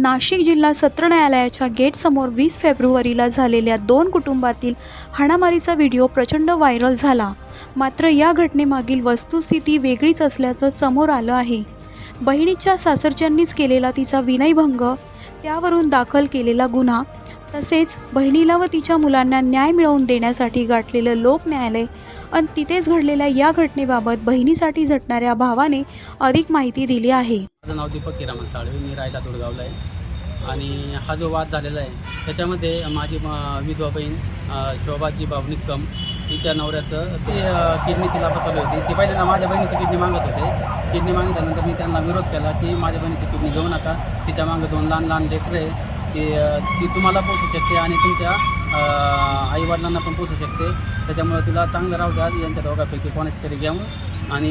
नाशिक जिल्हा सत्र न्यायालयाच्या गेटसमोर वीस फेब्रुवारीला झालेल्या दोन कुटुंबातील हाणामारीचा व्हिडिओ प्रचंड व्हायरल झाला. मात्र या घटनेमागील वस्तुस्थिती वेगळीच असल्याचं समोर आलं आहे. बहिणीच्या सासरच्यांनीच केलेला तिचा विनयभंग त्यावरून दाखल केलेला गुन्हा तसेच बहिणीला व तिच्या मुलांना न्याय मिळवून देण्यासाठी गाठलेलं लोक न्यायालय आणि तिथेच घडलेल्या या घटनेबाबत बहिणीसाठी झटणाऱ्या भावाने अधिक माहिती दिली आहे. माझं नाव दीपक किरामन साळवे मी रायला दुर्गावला आहे. आणि हा जो वाद झालेला आहे त्याच्यामध्ये माझी विधवा बहीण शोभाजी बाबनिक्कम तिच्या नवऱ्याचं ते किडनी तिला बसवली होती. ते पहिल्यांदा माझ्या बहिणीची किडनी मागत होते. किडनी मागितल्यानंतर मी त्यांना विरोध केला की माझ्या बहिणीची किडनी घेऊ नका. तिच्या मागं दोन लहान लहान लेकरं आहे. की ती तुम्हाला पोचू शकते आणि तुमच्या आईवडिलांना पण पोचू शकते. त्याच्यामुळे तिला चांगलं राहू द्या. यांच्या दोघापैकी कोणाची तरी घ्यावं आणि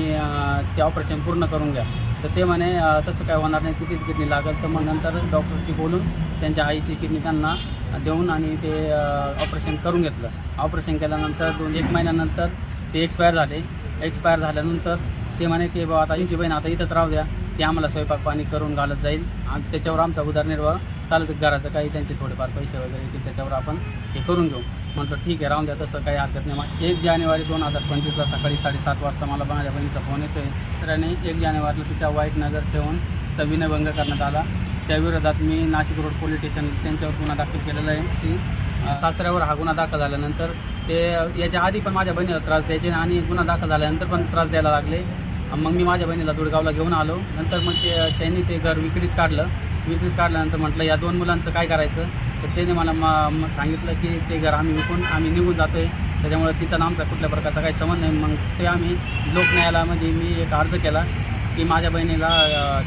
ते ऑपरेशन पूर्ण करून घ्या. तर ते म्हणे तसं काय होणार नाही तिचीच किडनी लागेल. तर मग नंतर डॉक्टरची बोलून त्यांच्या आईची किडनी त्यांना देऊन आणि ते ऑपरेशन करून घेतलं. ऑपरेशन केल्यानंतर दोन एक महिन्यानंतर ते एक्सपायर झाले. एक्सपायर झाल्यानंतर ते म्हणे की बाबा आता तुमची बहीण आता इथंच राहू द्या. ते आम्हाला स्वयंपाक पाणी करून घालत जाईल आणि त्याच्यावर आमचा उदरनिर्वाह चालत घराचं काही त्यांचे थोडेफार पैसे वगैरे येतील त्याच्यावर आपण हे करून घेऊ. म्हटलं ठीक आहे राहून द्या तसं काही हरकत नाही. मग एक जानेवारी दोन हजार पंचवीसला सकाळी साडेसात वाजता मला माझ्या बहिणीचा फोन येतोय. दुसऱ्याने एक जानेवारीला तिच्या वाईट नजर ठेवून तर विनयभंग करण्यात आला. त्याविरोधात मी नाशिक रोड पोलीस स्टेशन त्यांच्यावर गुन्हा दाखल केलेला आहे. की सासऱ्यावर हा गुन्हा दाखल झाल्यानंतर ते याच्या आधी पण माझ्या बहिणीला त्रास द्यायचे आणि गुन्हा दाखल झाल्यानंतर पण त्रास द्यायला लागले. मग मी माझ्या बहिणीला दुडगावला घेऊन आलो. नंतर मग ते त्यांनी ते घर विक्रीस काढलं. विकनेस काढल्यानंतर म्हटलं या दोन मुलांचं काय करायचं? तर त्याने मला म- सांगितलं की ते घर आम्ही विकून आम्ही निघून जातो आहे त्याच्यामुळे तिचा नामचा आमचा कुठल्या प्रकारचा काही संबंध नाही. मग ते आम्ही लोकन्यायालयामध्ये म्हणजे मी एक अर्ज केला की माझ्या बहिणीला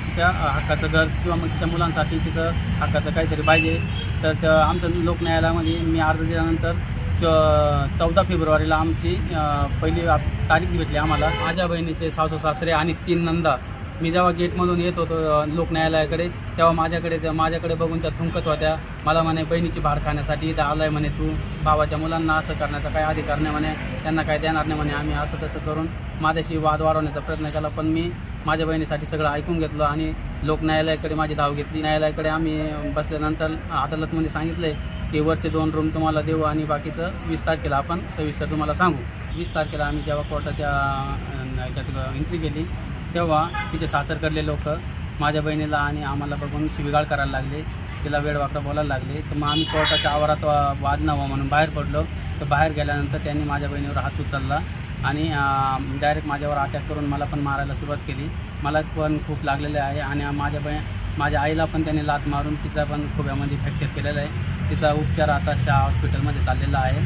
तिच्या हक्काचं घर किंवा मग तिच्या मुलांसाठी तिचं हक्काचं काहीतरी पाहिजे. तर आमचं लोकन्यायालयामध्ये म्हणजे मी अर्ज दिल्यानंतर च चौदा फेब्रुवारीला आमची पहिली तारीख भेटली आम्हाला. माझ्या बहिणीचे सासू सासरे आणि तीन नंदा मी जेव्हा गेटमधून येत होतो लोक लोकन्यायालयाकडे तेव्हा माझ्याकडे त्या माझ्याकडे बघून त्या थुंकत होत्या. मला म्हणे बहिणीची भार खाण्यासाठी इथं आलाय म्हणे तू. भावाच्या मुलांना असं करण्याचा काही अधिकार नाही म्हणे. त्यांना काय देणार नाही म्हणे. आम्ही असं तसं करून माझ्याशी वाद वाढवण्याचा प्रयत्न केला. पण मी माझ्या बहिणीसाठी सगळं ऐकून घेतलं आणि लोक न्यायालयाकडे माझी धाव घेतली. न्यायालयाकडे आम्ही बसल्यानंतर अदालतमध्ये सांगितले की वरचे दोन रूम तुम्हाला देऊ आणि बाकीचं वीस तारखेला आपण सविस्तर तुम्हाला सांगू. वीस तारखेला आम्ही जेव्हा कोर्टाच्या याच्यात एंट्री केली तेव्हा तिचे सासरकडले लोक माझ्या बहिणीला आणि आम्हाला बघून शिबिगाळ करायला लागले. तिला वेडवाकडं बोलायला लागले. तर मग आम्ही कोर्टाच्या आवारात वा- वाद नवा म्हणून बाहेर पडलो. तर बाहेर गेल्यानंतर त्यांनी माझ्या बहिणीवर हात उचलला आणि डायरेक्ट माझ्यावर अटॅक करून मला पण मारायला सुरुवात केली. मला पण खूप लागलेले आहे आणि माझ्या बहि माझ्या आईला पण त्यांनी लात मारून तिचा पण खोब्यामध्ये फ्रॅक्चर केलेला आहे. तिचा उपचार आता शाह हॉस्पिटलमध्ये चाललेला आहे.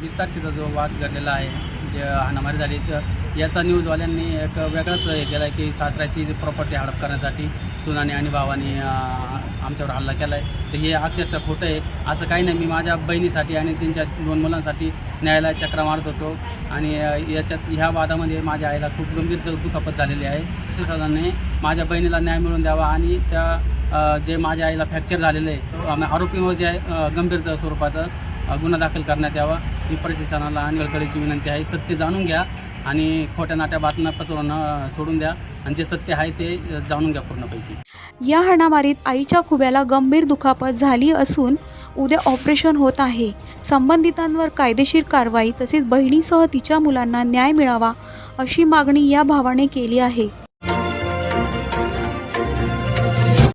वीस तारखेचा जो वाद घडलेला आहे जे हाणामारी झाली तर याचा न्यूजवाल्यांनी एक वेगळाच हे केला आहे की सासऱ्याची प्रॉपर्टी हडप करण्यासाठी सुनाने आणि भावाने आमच्यावर हल्ला केला आहे तर हे अक्षरशः खोटं आहे. असं काही नाही. मी माझ्या बहिणीसाठी आणि त्यांच्या दोन मुलांसाठी न्यायालयात चक्रा मारत होतो. आणि याच्यात ह्या वादामध्ये माझ्या आईला खूप गंभीर दुखापत झालेली आहे. प्रशासनाने माझ्या बहिणीला न्याय मिळवून द्यावा आणि त्या जे माझ्या आईला फ्रॅक्चर झालेलं आहे आरोपीवर जे आहे गंभीर स्वरूपाचं गुन्हा दाखल करण्यात यावा. ही प्रशासनाला आणि कळकळीची विनंती आहे. सत्य जाणून घ्या. आणि खोट्या नाट्या बातम्या पसरवणं सोडून द्या. आणि जे सत्य आहे ते जाणून घ्या पूर्णपैकी. या हाणामारीत आईच्या खुब्याला गंभीर दुखापत झाली असून उद्या ऑपरेशन होत आहे. संबंधितांवर कायदेशीर कारवाई तसेच बहिणीसह तिच्या मुलांना न्याय मिळावा अशी मागणी या भावाने केली आहे.